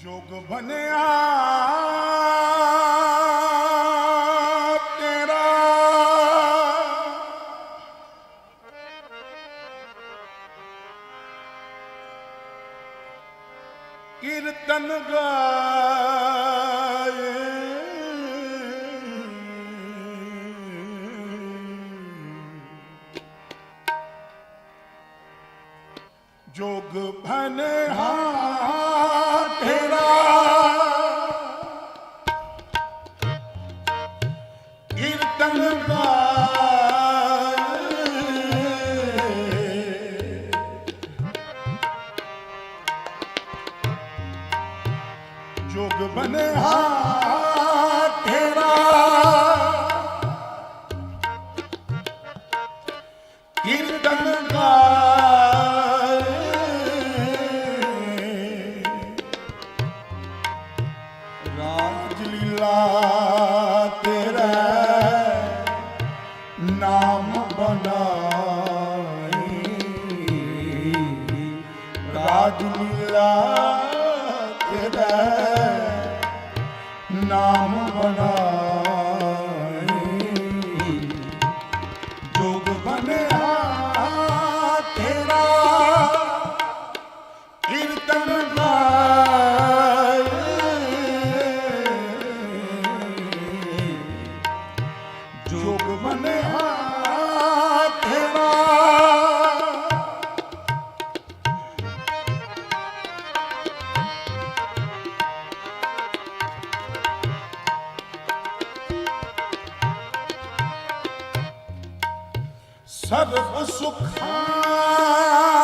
ਜੋਗ ਬਣਿਆ ਤੇਰਾ। ਕੀਰਤਨ ਗਾਏ। ਜੋਗ ਬਣਿਆ। ਤੇਰਾ ਕੀਰਤਨ ਗਾਏ ਰਾਜ ਲੀਲਾ ਤੇਰਾ ਨਾਮ ਬਨਾਈ ਰਾਜ ਲੀਲਾ ਤੇਰਾ ਨਾਮ ਬਨਾਈ ਸਰਬ ਸੁਖਾਂ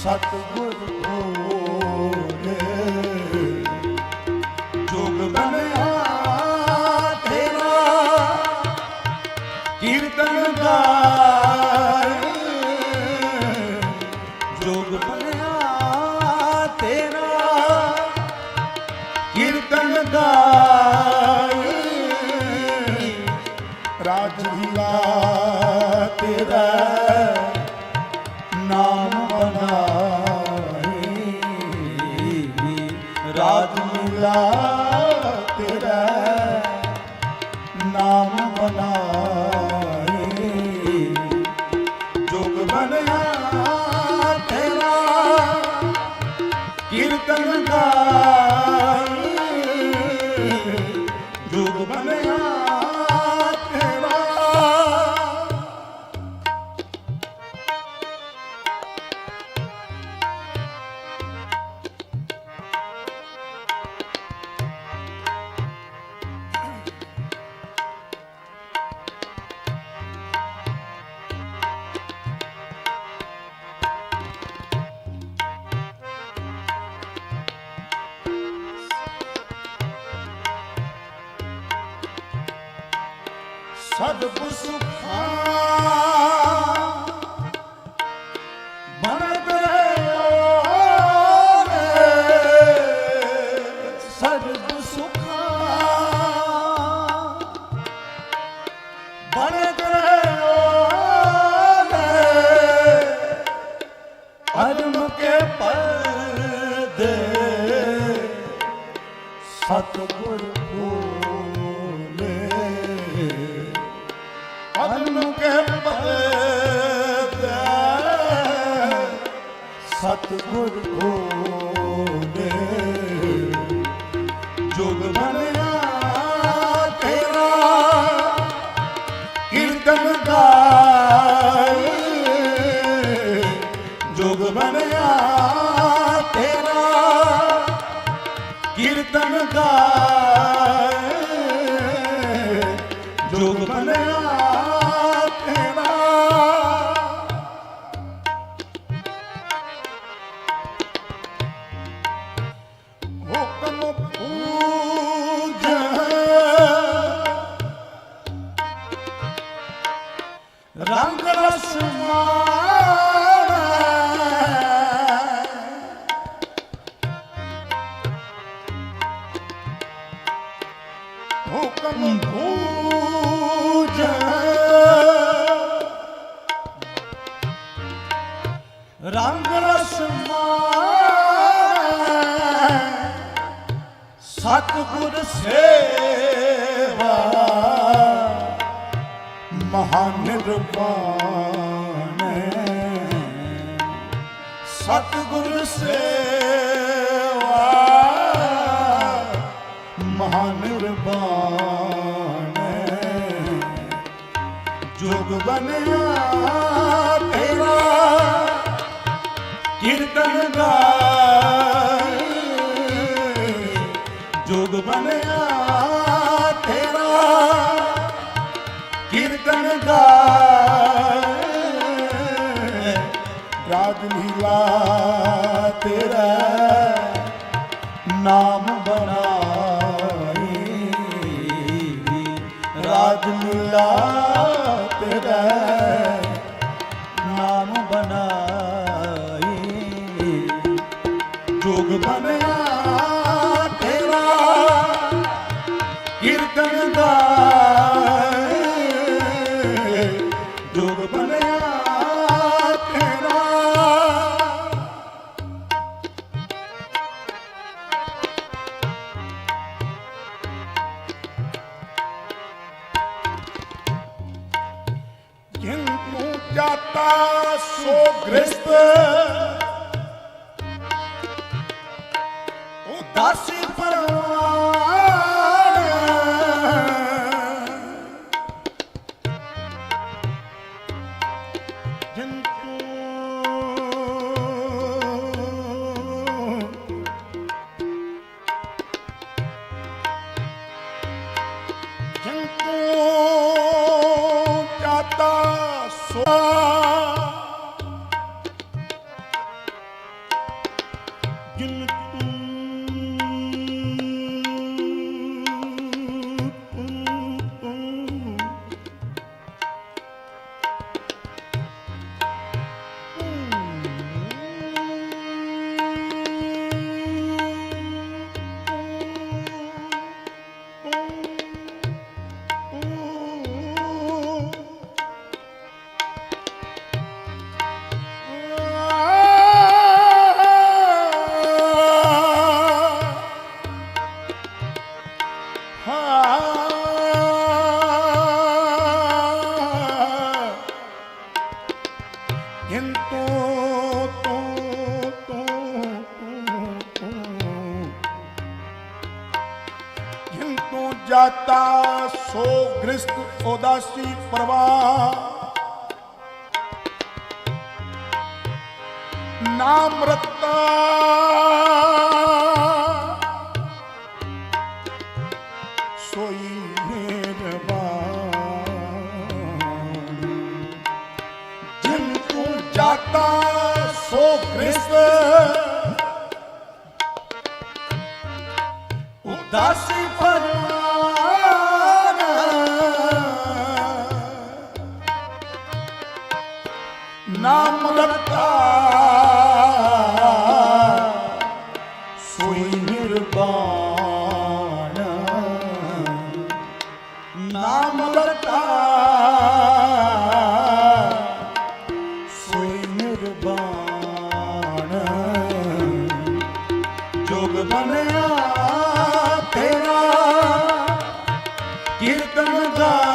ਸਤਿਗੁਰ ਭੋਲੇ ਜੋਗ ਬਣਿਆ ਤੇਰਾ, ਕੀਰਤਨ ਗਾਏ। ਜੋਗ ਬਣਿਆ ਤੇਰਾ, ਕੀਰਤਨ ਗਾਏ। ਰਾਜ ਲੀਲਾ ਤੇਰਾ। ਰਾਜ ਤੇਰਾ ਨਾਮ ਬਨਾਈ ਜੋਗ ਬਣਿਆ ਤੇਰਾ ਕੀਰਤਨ ਗਾਈ ਜੋਗ ਬਣਿਆ ਸਭ ਸੁਖਾਂ ਬਣਤ ਰਹੋ ਸਭ ਸੁਖਾਂ ਬਣਤ ਰਹੋ ਅਦਮ ਕੇ ਪਰਦੇ ਸਤਿਗੁਰ ਸਤਿਗੁਰ ਭੋਲੇ ਸਤਗੁਰ ਸੇਵਾ ਮਹਾਨ ਨਿਰਪਾਨ ਸਤਗੁਰ ਸੇਵਾ ਮਹਾਨ ਨਿਰਪਾਨ ਬਨਿਆ ਤੇਰਾ ਕੀਰਤਨ ਗਾ ta so ਜਾਤਾ ਸੋ ਗ੍ਰਸਤ ਉਦਾਸੀ ਪ੍ਰਵਾਹ ਨਾਮ ਰਤਾ ਨਾਮ ਲਟਾ ਕੀਰਤਨ ਦਾ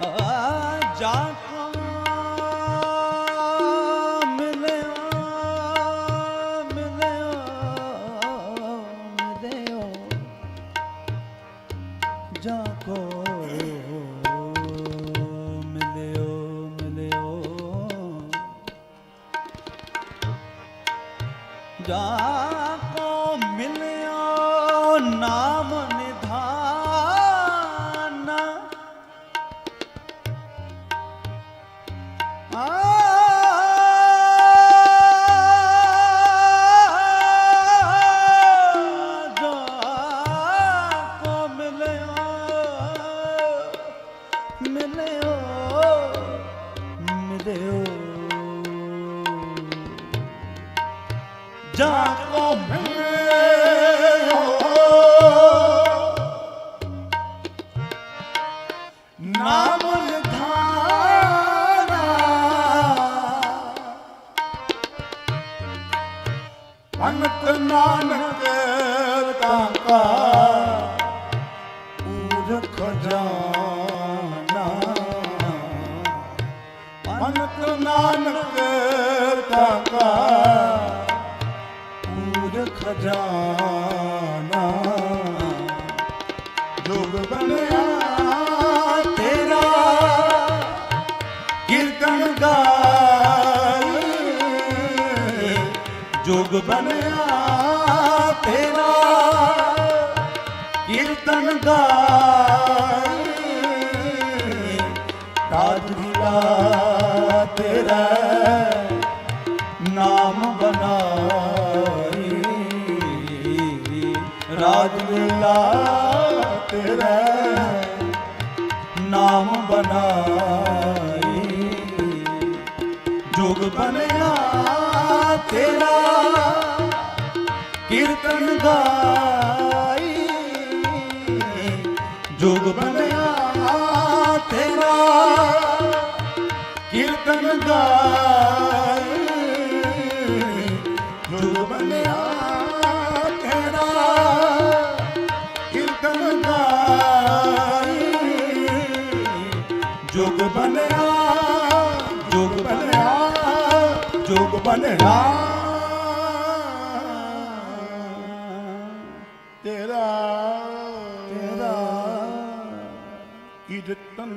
ਜਾ ਕੋ ਮਿਲਿਆ ਮਿਲਿਆ ਮਿਲਿਆ ਜਾ ਮਿਲਿਓ ਮਿਲਿਓ ਜਾ ਕੋ ਮਿਲਿਓ ਨਾਮ ਜਾ ਕੋ ਮਿਲਿਓ ਨਾਮ ਨਿਧਾਨਾ ਅਨਕ ਨਾਨਕ ਤਾਕਾ ਪੂਰ ਖਜ਼ਾਨਾ ਅਨਕ ਨਾਨਕ ਤਾਕਾ ਪੂਰ ਖਜ਼ਾਨਾ ਜੋਗ ਬਣਿਆ ਤੇਰਾ। ਕੀਰਤਨ ਗਾਏ ਜੋਗ ਬਣਿਆ ਤੇਰਾ। ਕੀਰਤਨ ਗਾਏ ਰਾਜ ਲੀਲਾ ਤੇਰਾ। ਰਾਜ ਤੇਰਾ ਨਾਮ ਬਣਾਈ। ਜੋਗ ਬਣਿਆ ਤੇਰਾ ਕੀਰਤਨ ਗਾਈ। ਜੋਗ ਬਣਿਆ ਤੇਰਾ ਕੀਰਤਨ ਗਾਈ। ਜੋਗ ਬਣਿਆ। ਤੇਰਾ ਤੇਰਾ ਕੀਰਤਨ